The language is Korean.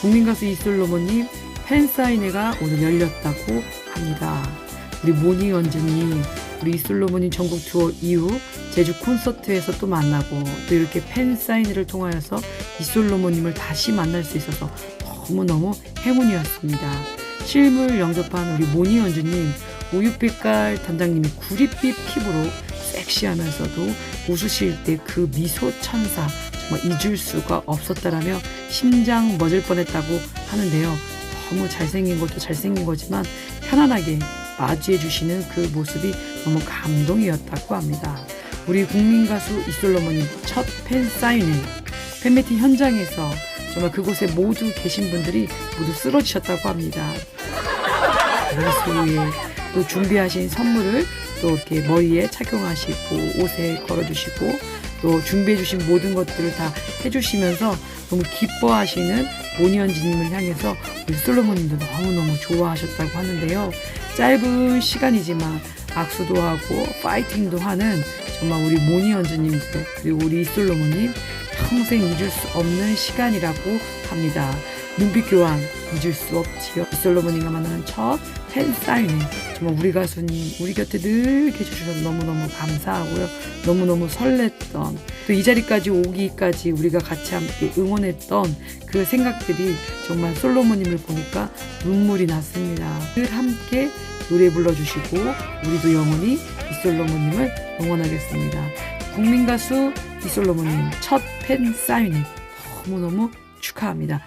국민가수 이솔로몬님 팬사인회가 오늘 열렸다고 합니다. 우리 모니 원즈님, 우리 이솔로몬님 전국 투어 이후 제주 콘서트에서 또 만나고 또 이렇게 팬사인회를 통하여서 이솔로몬님을 다시 만날 수 있어서 너무너무 행운이었습니다. 실물 영접한 우리 모니 원즈님, 우유빛깔 단장님이 구릿빛 피부로 섹시하면서도 웃으실 때 그 미소 천사 정말 잊을 수가 없었다라며 심장 멎을 뻔했다고 하는데요. 너무 잘생긴 것도 잘생긴 거지만 편안하게 맞이해 주시는 그 모습이 너무 감동이었다고 합니다. 우리 국민 가수 이솔로몬님 첫 팬 사인회 팬미팅 현장에서 정말 그곳에 모두 계신 분들이 모두 쓰러지셨다고 합니다. 그래서 또 준비하신 선물을 또 이렇게 머리에 착용하시고 옷에 걸어주시고 또 준비해주신 모든 것들을 다 해주시면서 너무 기뻐하시는 모니언지님을 향해서 우리 솔로몬님도 너무너무 좋아하셨다고 하는데요. 짧은 시간이지만 악수도 하고 파이팅도 하는 정말 우리 모니언즈님들 그리고 우리 이솔로몬님 평생 잊을 수 없는 시간이라고 합니다. 눈빛 교환 잊을 수 없지요. 이솔로몬님과 만나는 첫 팬사인회 정말 우리 가수님 우리 곁에 늘 계셔주셔서 너무너무 감사하고요. 너무너무 설렜던 또 이 자리까지 오기까지 우리가 같이 함께 응원했던 그 생각들이 정말 솔로몬님을 보니까 눈물이 났습니다. 늘 함께 노래 불러주시고 우리도 영원히 이솔로몬님을 응원하겠습니다. 국민 가수 이솔로몬님 첫 팬 사인회 너무너무 축하합니다.